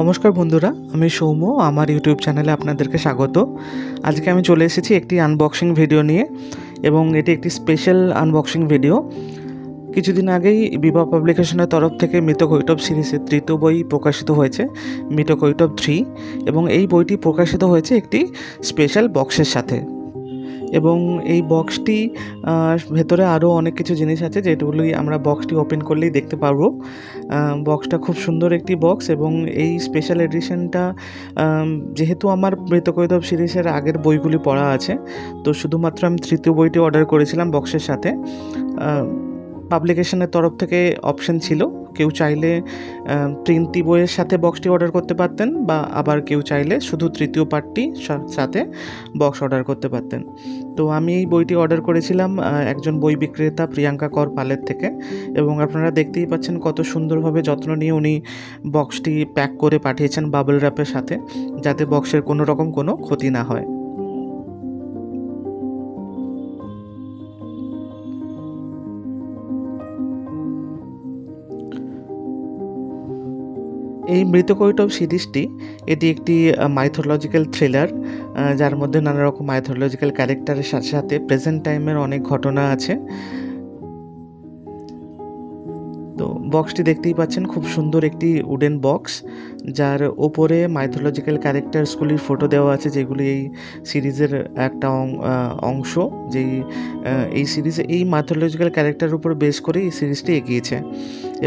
নমস্কার বন্ধুরা, আমি সৌম্য, আমার ইউটিউব চ্যানেলে আপনাদেরকে স্বাগত। আজকে আমি চলে এসেছি একটি আনবক্সিং ভিডিও নিয়ে এবং এটি একটি স্পেশাল আনবক্সিং ভিডিও কিছুদিন আগেই বিবাহ পাবলিকেশনের তরফ থেকে মৃত কৈটব সিরিজের তৃতীয় বই প্রকাশিত হয়েছে মৃত কৈটব থ্রি এবং এই বইটি প্রকাশিত হয়েছে একটি স্পেশাল বক্সের সাথে। এবং এই বক্সটি ভেতরে আরও অনেক কিছু জিনিস আছে যেগুলি আমরা বক্সটি ওপেন করলেই দেখতে পারব। বক্সটা খুব সুন্দর একটি বক্স এবং এই স্পেশাল এডিশনটা যেহেতু আমার মৃতকৈতব সিরিজের আগের বইগুলি পড়া আছে, তো শুধুমাত্র আমি তৃতীয় বইটি অর্ডার করেছিলাম বক্সের সাথে। পাবলিকেশনের তরফ থেকে অপশন ছিল। কেউ চাইলে তিনটি বইয়ের সাথে বক্সটি অর্ডার করতে পারতেন বা আবার কেউ চাইলে শুধু তৃতীয় পার্টটি সাথে বক্স অর্ডার করতে পারতেন। তো আমি এই বইটি অর্ডার করেছিলাম একজন বই বিক্রেতা প্রিয়াঙ্কা কর পালের থেকে এবং আপনারা দেখতেই পাচ্ছেন কত সুন্দরভাবে যত্ন নিয়ে উনি বক্সটি প্যাক করে পাঠিয়েছেন বাবল র্যাপের সাথে, যাতে বক্সের কোনো রকম কোনো ক্ষতি না হয়। এই মৃত মৃতকৈটব সিরিজটি, এটি একটি মাইথোলজিক্যাল থ্রিলার যার মধ্যে নানা রকম মাইথোলজিক্যাল ক্যারেক্টারের সাথে সাথে প্রেজেন্ট টাইমের অনেক ঘটনা আছে। বক্সটি দেখতেই পাচ্ছেন, খুব সুন্দর একটি উডেন বক্স যার ওপরে মাইথোলজিক্যাল ক্যারেক্টার্সগুলির ফটো দেওয়া আছে, যেগুলি এই সিরিজের একটা অংশ, যেই এই সিরিজে, এই মাইথোলজিক্যাল ক্যারেক্টারের উপর বেস করে এই সিরিজটি এগিয়েছে।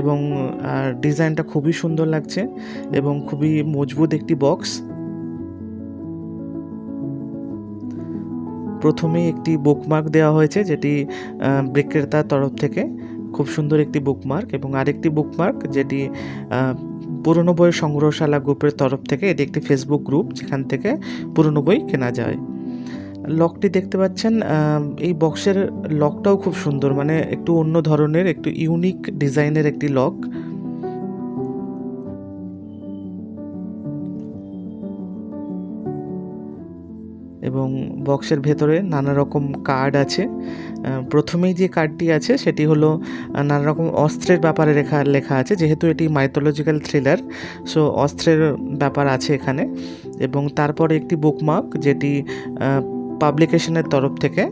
এবং ডিজাইনটা খুবই সুন্দর লাগছে এবং খুবই মজবুত একটি বক্স প্রথমে একটি বুকমার্ক দেওয়া হয়েছে, যেটি বিক্রেতার তরফ থেকে। খুব সুন্দর একটি বুকমার্ক এবং আরেকটি বুকমার্ক যেটি পুরনো বই সংগ্রহশালা গ্রুপের তরফ থেকে এটি একটি ফেসবুক গ্রুপ যেখান থেকে পুরনো বই কেনা যায়। লকটি দেখতে পাচ্ছেন এই বক্সের লকটাও খুব সুন্দর মানে একটু অন্য ধরনের, একটু ইউনিক ডিজাইনের একটি লক। এবং বক্সের ভেতরে নানা রকম কার্ড আছে। প্রথমেই যে কার্ডটি আছে, সেটি হলো নানা রকম অস্ত্রের ব্যাপারে লেখা লেখা আছে, যেহেতু এটি মাইথোলজিক্যাল থ্রিলার সো অস্ত্রের ব্যাপার আছে এখানে। এবং তারপরে একটি বুকমার্ক যেটি পাবলিকেশনের তরফ থেকে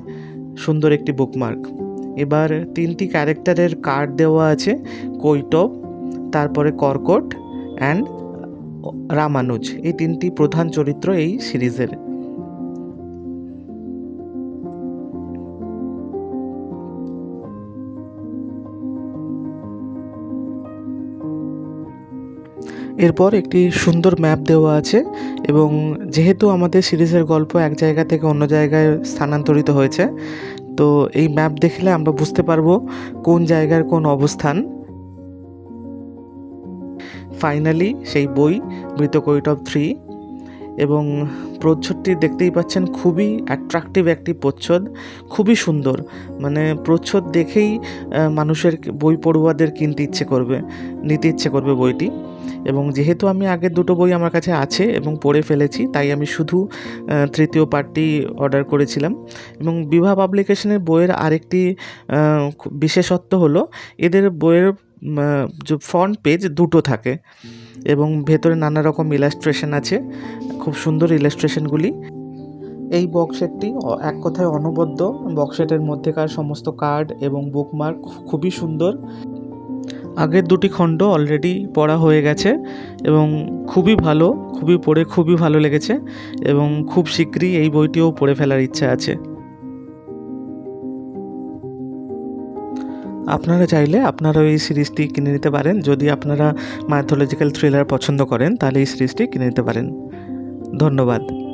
সুন্দর একটি বুকমার্ক এবার তিনটি ক্যারেক্টারের কার্ড দেওয়া আছে কৈটব তারপরে কর্কট অ্যান্ড রামানুজ এই তিনটি প্রধান চরিত্র এই সিরিজের। এরপর একটি সুন্দর ম্যাপ দেওয়া আছে এবং যেহেতু আমাদের সিরিজের গল্প এক জায়গা থেকে অন্য জায়গায় স্থানান্তরিত হয়েছে, তো এই ম্যাপ দেখলে আমরা বুঝতে পারব কোন জায়গার কোন অবস্থান। ফাইনালি সেই বই, মৃত কৈটব থ্রি এবং প্রচ্ছদটি দেখতেই পাচ্ছেন খুবই অ্যাট্রাকটিভ একটি প্রচ্ছদ, খুবই সুন্দর। মানে প্রচ্ছদ দেখেই মানুষের বই পড়ুয়াদের কিনতে ইচ্ছে করবে, নিতে ইচ্ছে করবে বইটি। এবং যেহেতু আমি আগের দুটো বই আমার কাছে আছে এবং পড়ে ফেলেছি, তাই আমি শুধু তৃতীয় পার্টটি অর্ডার করেছিলাম। এবং বিবাহ পাবলিকেশনের বইয়ের আরেকটি বিশেষত্ব হলো, এদের বইয়ের ফ্রন্ট পেজ দুটো থাকে। এবং ভেতরে নানা রকম ইলাস্ট্রেশন আছে, খুব সুন্দর ইলাস্ট্রেশনগুলি এই বক্সেটটি এক কথায় অনবদ্য। বক্সেটের মধ্যেকার সমস্ত কার্ড এবং বুকমার্ক খুবই সুন্দর। আগের দুটি খণ্ড অলরেডি পড়া হয়ে গেছে এবং খুবই ভালো, খুবই পড়ে খুবই ভালো লেগেছে এবং খুব শীঘ্রই এই বইটিও পড়ে ফেলার ইচ্ছা আছে। আপনারা চাইলে আপনারা এই সিরিজটি কিনে নিতে পারেন। যদি আপনারা মাইথোলজিক্যাল থ্রিলার পছন্দ করেন, তাহলে এই সিরিজটি কিনে নিতে পারেন। ধন্যবাদ।